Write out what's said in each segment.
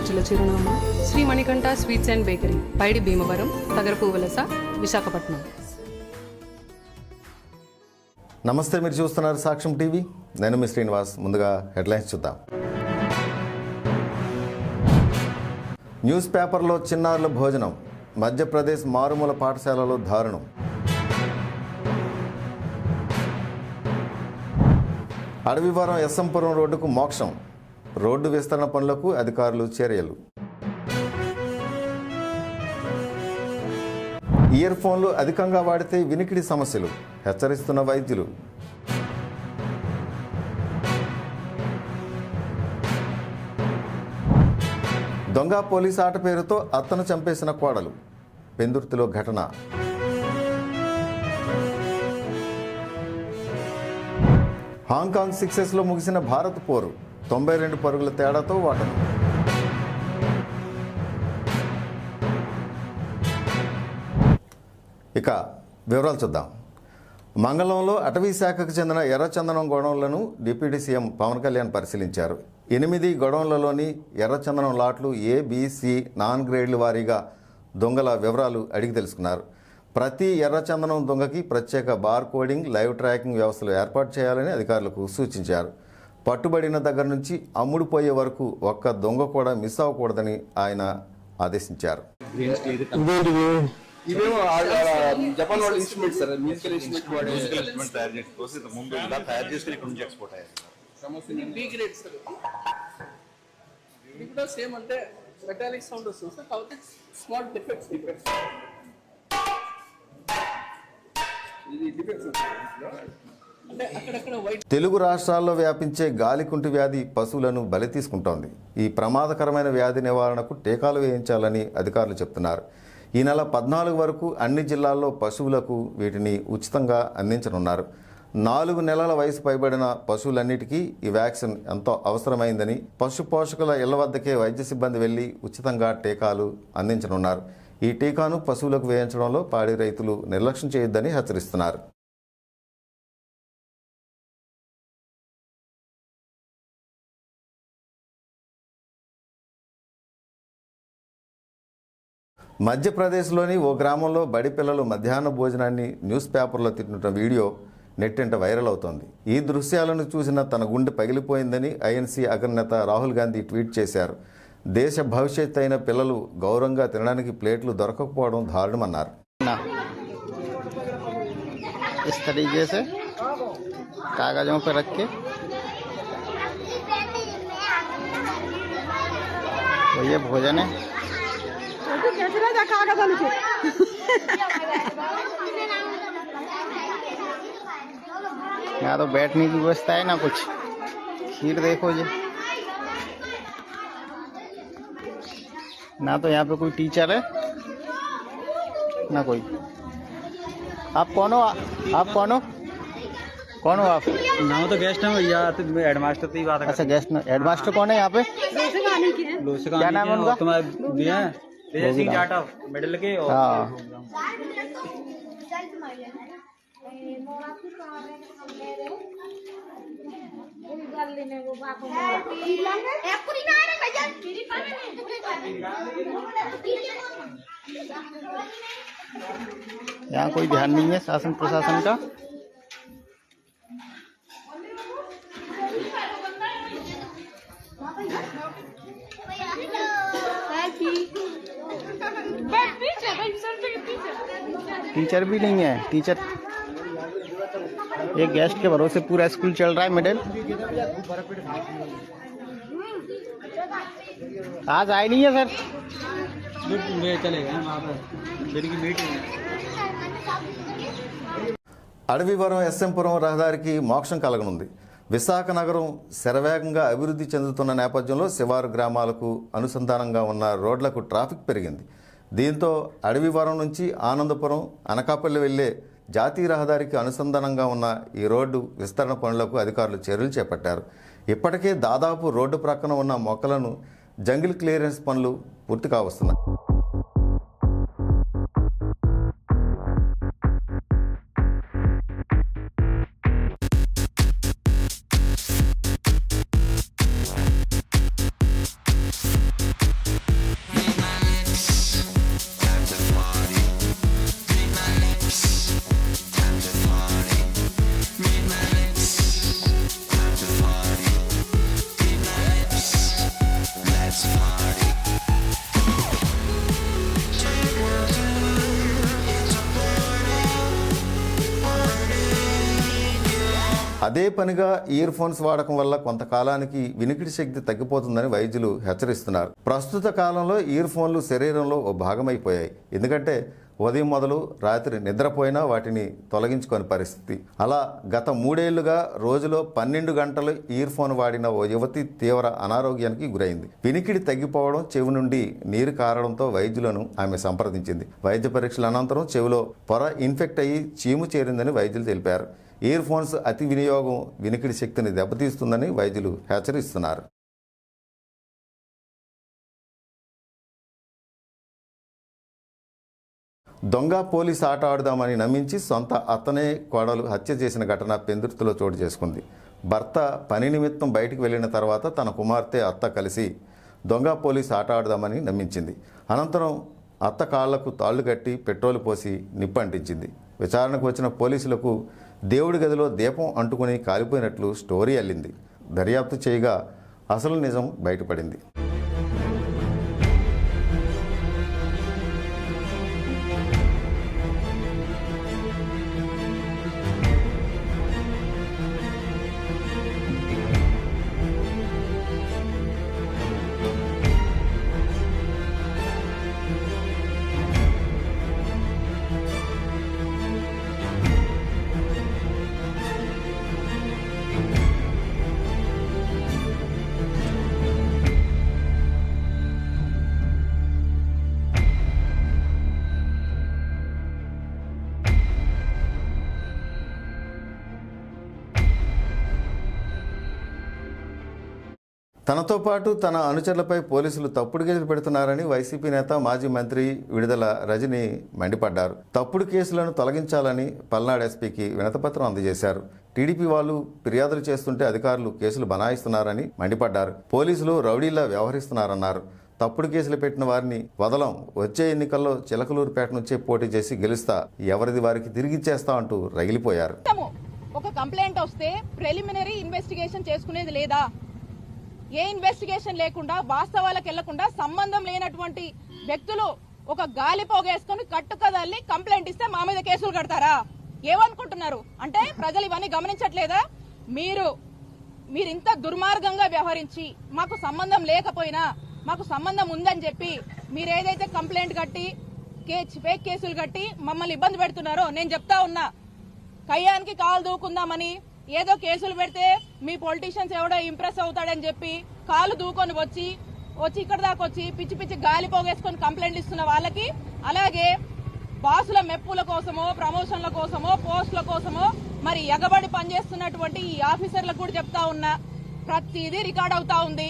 రుచుల చిరునామా Shri Manikanta sweets and bakery Paidi Bhimavaram Tagarapuvalasa Visakhapatnam. నమస్తే మీరు చూస్తున్నారు సాక్ష్యం టీవీ. నేను మీ శ్రీనివాస్. ముందుగా హెడ్లైన్స్ చూద్దాం. న్యూస్ పేపర్లో చిన్నారుల భోజనం మధ్యప్రదేశ్ మారుమూల పాఠశాలలో దారుణం. అడవివరం ఎస్ఎంపురం రోడ్డుకు మోక్షం రోడ్డు విస్తరణ పనులకు అధికారులు చర్యలు. ఇయర్ ఫోన్లు అధికంగా వాడితే వినికిడి సమస్యలు హెచ్చరిస్తున్న వైద్యులు. దొంగ పోలీస్ ఆట పేరుతో అత్తను చంపేసిన కోడలు పెందుర్తిలో ఘటన. హాంకాంగ్ సిక్సెస్లో ముగిసిన భారత్ పోరు. తొంభై రెండు పరుగుల తేడాతో ఓటమి ఇక వివరాలు చూద్దాం. మంగళంలో అటవీ శాఖకు చెందిన ఎర్రచందనం గొడవలను డిప్యూటీ సీఎం పవన్ కళ్యాణ్ పరిశీలించారు. ఎనిమిది గొడవలలోని ఎర్రచందనం లాట్లు ఏబీసీ నాన్ గ్రేడ్ల వారీగా దొంగల వివరాలు అడిగి తెలుసుకున్నారు. ప్రతి ఎర్రచందనం దొంగకి ప్రత్యేక బార్ కోడింగ్ లైవ్ ట్రాకింగ్ వ్యవస్థలు ఏర్పాటు చేయాలని అధికారులకు సూచించారు. పట్టుబడిన దగ్గర నుంచి అమ్ముడుపోయే వరకు ఒక్క దొంగ కూడా మిస్ అవ్వకూడదని ఆయన ఆదేశించారు. ఇవేమో ఆ- ఆ జపాన్ వాళ్ళ ఇన్స్ట్రుమెంట్ సార్ మ్యూజికల్ ఇన్స్ట్రుమెంట్ వాడే మ్యూజికల్ ఇన్స్ట్రుమెంట్ తయారు చేసిన కోసం ఇంత ముందు ఇలా తయారు చేసుకుని ఇక్కడ నుంచి ఎక్స్పోర్ట్ అయ్యారు సమస్య బి గ్రేడ్ సార్ ఇది కూడా సేమ్ అంటే మెటాలిక్ సౌండ్ వస్తుంది సార్ కాకపోతే స్మాల్ డిఫెక్ట్స్ డిఫెక్ట్స్ ఇది డిఫెక్ట్స్ అంటే అక్కడక్కడ వైట్ తెలుగు రాష్ట్రాల్లో వ్యాపించే గాలికుంటి వ్యాధి పశువులను బలి తీసుకుంటోంది. ఈ ప్రమాదకరమైన వ్యాధి నివారణకు టీకాలు వేయించాలని అధికారులు చెప్తున్నారు. ఈ నెల పద్నాలుగు వరకు అన్ని జిల్లాల్లో పశువులకు వీటిని ఉచితంగా అందించనున్నారు. నాలుగు నెలల వయసు పైబడిన పశువులన్నిటికీ ఈ వ్యాక్సిన్ ఎంతో అవసరమైందని పశు పోషకుల ఇళ్ళ వద్దకే వైద్య సిబ్బంది వెళ్ళి ఉచితంగా టీకాలు అందించనున్నారు. ఈ టీకాను పశువులకు వేయించడంలో పాడి రైతులు నిర్లక్ష్యం చేయొద్దని హెచ్చరిస్తున్నారు. మధ్యప్రదేశ్లోని ఓ గ్రామంలో బడి పిల్లలు మధ్యాహ్న భోజనాన్ని న్యూస్ పేపర్లో తింటున్న వీడియో నెట్టింట వైరల్ అవుతోంది ఈ దృశ్యాలను చూసిన తన గుండె పగిలిపోయిందని ఐఎన్సీ అగ్రనేత రాహుల్ గాంధీ ట్వీట్ చేశారు దేశ భవిష్యత్ అయిన పిల్లలు గౌరవంగా తినడానికి ప్లేట్లు దొరకకపోవడం దారుణమన్నారు ना इस तरीके से कागजों पे रख के तो ये भोजन है यहाँ तो बैठने की व्यवस्था है ना कुछ। खीर देखो जी। ना तो यहाँ पे कोई टीचर है ना कोई। आप कौन हो? आप कौन हो? कौन हो आप? नाम तो गेस्ट है भैया तो हेडमास्टर से ही बात अच्छा गेस्ट हेडमास्टर कौन है यहाँ पे? क्या नाम है उनका? तुम्हारे हैं। विजय सिंह जाटव मिडिल के और हाँ। यहाँ कोई ध्यान नहीं है शासन प्रशासन का। टीचर भी नहीं है टीचर एक गेस्ट के भरोसे पूरा स्कूल चल रहा है मिडिल आज आए नहीं है सर वे चले गए वहाँ पे दिन की मीटिंग है అడవివరం ఎస్ఎంపురం రహదారికి మోక్షం కలగనుంది విశాఖ నగరం శరవేగంగా అభివృద్ధి చెందుతున్న నేపథ్యంలో శివారు గ్రామాలకు అనుసంధానంగా ఉన్న రోడ్లకు ట్రాఫిక్ పెరిగింది. దీంతో అడవివరం నుంచి ఆనందపురం అనకాపల్లి వెళ్ళే జాతీయ రహదారికి అనుసంధానంగా ఉన్న ఈ రోడ్డు విస్తరణ పనులకు అధికారులు చర్యలు చేపట్టారు. ఇప్పటికే దాదాపు రోడ్డు ప్రక్కన ఉన్న మొక్కలను జంగిల్ క్లియరెన్స్ పనులు పూర్తి కావస్తున్నాయి. అదే పనిగా ఇయర్ ఫోన్స్ వాడకం వల్ల కొంతకాలానికి వినికిడి శక్తి తగ్గిపోతుందని వైద్యులు హెచ్చరిస్తున్నారు. ప్రస్తుత కాలంలో ఇయర్ ఫోన్లు శరీరంలో ఓ భాగమైపోయాయి. ఎందుకంటే ఉదయం మొదలు రాత్రి నిద్రపోయినా వాటిని తొలగించుకొని పరిస్థితి. అలా గత మూడేళ్ళుగా రోజులో పన్నెండు గంటలు ఇయర్ ఫోన్ వాడిన ఓ యువతి తీవ్ర అనారోగ్యానికి గురైంది. వినికిడి తగ్గిపోవడం చెవి నుండి నీరు కారడంతో వైద్యులను ఆమె సంప్రదించింది. వైద్య పరీక్షల అనంతరం చెవిలో పొర ఇన్ఫెక్ట్ అయ్యి చీము చేరిందని వైద్యులు తెలిపారు. ఇయర్ ఫోన్స్ అతి వినియోగం వినికిడి శక్తిని దెబ్బతీస్తుందని వైద్యులు హెచ్చరిస్తున్నారు. దొంగ పోలీస్ ఆట ఆడుదామని నమ్మించి సొంత అత్తనే కోడలు హత్య చేసిన ఘటన పెందుర్తిలో చోటు చేసుకుంది. భర్త పని నిమిత్తం బయటికి వెళ్ళిన తర్వాత తన కుమార్తె అత్త కలిసి దొంగ పోలీస్ ఆట ఆడుదామని నమ్మించింది. అనంతరం అత్త కాళ్ళకు తాళ్ళు కట్టి పెట్రోల్ పోసి నిప్పంటించింది. విచారణకు వచ్చిన పోలీసులకు దేవుడి గదిలో దీపం అంటుకుని కాలిపోయినట్లు స్టోరీ అల్లింది. దర్యాప్తు చేయగా అసలు నిజం బయటపడింది. తనతో పాటు తన అనుచరులపై పోలీసులు తప్పుడు కేసులు పెడుతున్నారని వైసీపీ నేత మాజీ మంత్రి విడుదల రజని మండిపడ్డారు. తప్పుడు కేసులను తొలగించాలని పల్నాడు ఎస్పీకి వినతపత్రం అందజేశారు. టీడీపీ వాళ్ళు ఫిర్యాదులు చేస్తుంటే అధికారులు కేసులు బనాయిస్తున్నారని మండిపడ్డారు. పోలీసులు రౌడీలా వ్యవహరిస్తున్నారన్నారు. తప్పుడు కేసులు పెట్టిన వారిని వదలం వచ్చే ఎన్నికల్లో చిలకలూరుపేట నుంచే పోటీ చేసి గెలుస్తా ఎవరిది వారికి తిరిగిచ్చేస్తా అంటూ రగిలిపోయారు. ఒక కంప్లైంట్ వస్తే ప్రిలిమినరీ ఇన్వెస్టిగేషన్ చేసుకునేది లేదా? ఏ ఇన్వెస్టిగేషన్ లేకుండా వాస్తవాలకు వెళ్ళకుండా సంబంధం లేనటువంటి వ్యక్తులు ఒక గాలి పోగేసుకుని కట్టుకదల్లి కంప్లైంట్ ఇస్తే మా మీద కేసులు కడతారా? ఏమనుకుంటున్నారు? అంటే ప్రజలు ఇవన్నీ గమనించట్లేదా? మీరు మీరు ఇంత దుర్మార్గంగా వ్యవహరించి మాకు సంబంధం లేకపోయినా మాకు సంబంధం ఉందని చెప్పి మీరు ఏదైతే కంప్లైంట్ కట్టి ఫేక్ కేసులు కట్టి మమ్మల్ని ఇబ్బంది పెడుతున్నారో నేను చెప్తా ఉన్నా. కయ్యానికి కాలు దూకుందామని ఏదో కేసులు పెడితే మీ పొలిటీషియన్స్ ఎవడో ఇంప్రెస్ అవుతాడని చెప్పి కాలు దూకొని వచ్చి వచ్చి ఇక్కడ దాకా వచ్చి పిచ్చి పిచ్చి గాలి పోగేసుకొని కంప్లైంట్లు ఇస్తున్న వాళ్ళకి అలాగే బాసుల మెప్పుల కోసమో ప్రమోషన్ల కోసమో పోస్టుల కోసమో మరి ఎగబడి పనిచేస్తున్నటువంటి ఈ ఆఫీసర్లకు కూడా చెప్తా ఉన్నా. ప్రతిదీ రికార్డ్ అవుతా ఉంది.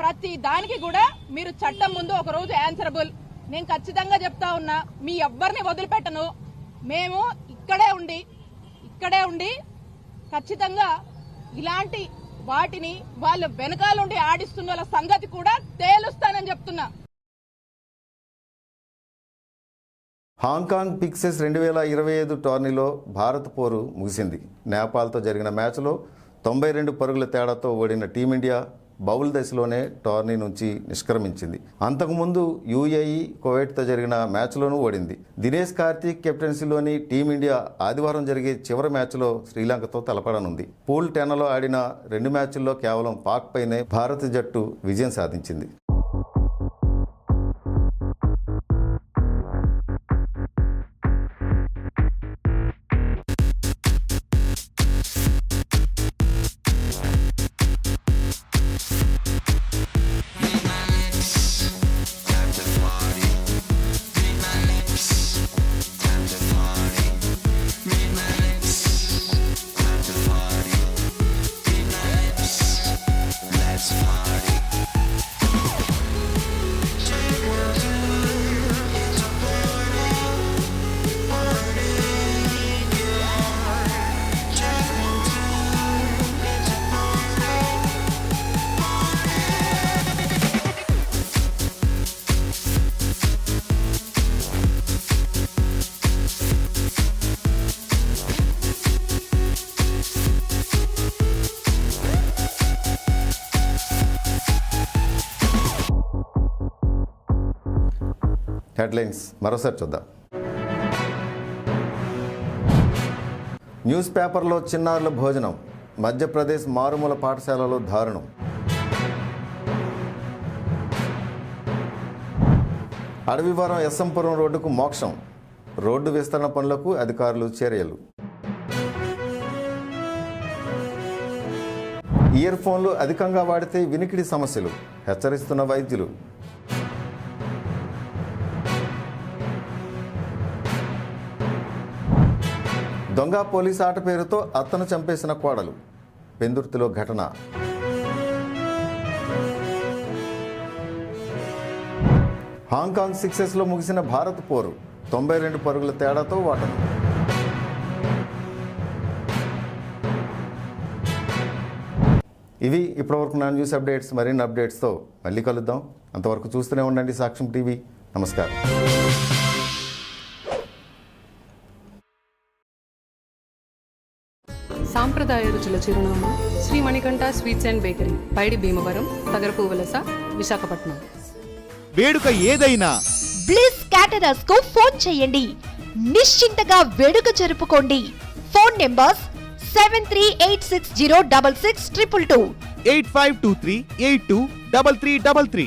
ప్రతి దానికి కూడా మీరు చట్టం ముందు ఒక రోజు ఆన్సరబుల్ నేను ఖచ్చితంగా చెప్తా ఉన్నా మీ ఎవ్వరిని వదిలిపెట్టను. మేము ఇక్కడే ఉండి ఇక్కడే ఉండి ఖచ్చితంగా ఇలాంటి వాటిని వాళ్ళ వెనకాలండి ఆడిస్తున్న వాళ్ళ సంగతి కూడా తేలుస్తానని చెప్తున్నా. హాంకాంగ్ పిక్సెస్ రెండు వేల ఇరవై ఐదు టోర్నీలో భారత్ పోరు ముగిసింది. నేపాల్తో జరిగిన మ్యాచ్లో తొంభై రెండు పరుగుల తేడాతో ఓడిన టీమిండియా బౌల్ దశలోనే టోర్నీ నుంచి నిష్క్రమించింది. అంతకుముందు యూఏఈ కువైట్తో జరిగిన మ్యాచ్లోనూ ఓడింది. దినేష్ కార్తీక్ కెప్టెన్సీలోని టీమిండియా ఆదివారం జరిగే చివరి మ్యాచ్లో శ్రీలంకతో తలపడనుంది. పూల్ టెన్లో ఆడిన రెండు మ్యాచ్ల్లో కేవలం పాక్ పైనే భారత జట్టు విజయం సాధించింది. హెడ్లైన్స్. మరోసారి చూద్దాం. న్యూస్ పేపర్లో చిన్నారుల భోజనం. మధ్యప్రదేశ్ మారుమూల పాఠశాలలో దారుణం. అడవివరం ఎస్ఎంపురం రోడ్డుకు మోక్షం. రోడ్డు విస్తరణ పనులకు అధికారులు చర్యలు ఇయర్ ఫోన్లు అధికంగా వాడితే వినికిడి సమస్యలు. హెచ్చరిస్తున్న వైద్యులు. దొంగ పోలీస్ ఆట పేరుతో అత్తను చంపేసిన కోడలు. పెందుర్తిలో ఘటన. హాంకాంగ్ సిక్సెస్లో ముగిసిన భారత్ పోరు. తొంభై రెండు పరుగుల తేడాతో ఓటమి ఇవి ఇప్పటివరకు నా న్యూస్ అప్డేట్స్. మరిన్ని అప్డేట్స్తో మళ్ళీ కలుద్దాం. అంతవరకు చూస్తూనే ఉండండి సాక్ష్యం టీవీ. నమస్కారం. సాంప్రదాయ రుచుల చిరునామా Shri Manikanta sweets and bakery Paidi Bhimavaram Tagarapuvalasa Visakhapatnam. వేడుక ఏదైనా బ్లిస్ క్యాటరర్స్కు ఫోన్ చేయండి. నిశ్చింతగా వేడుక జరుపుకోండి. Phone numbers seven three eight six zero double six triple two eight five two three eight two double three double three.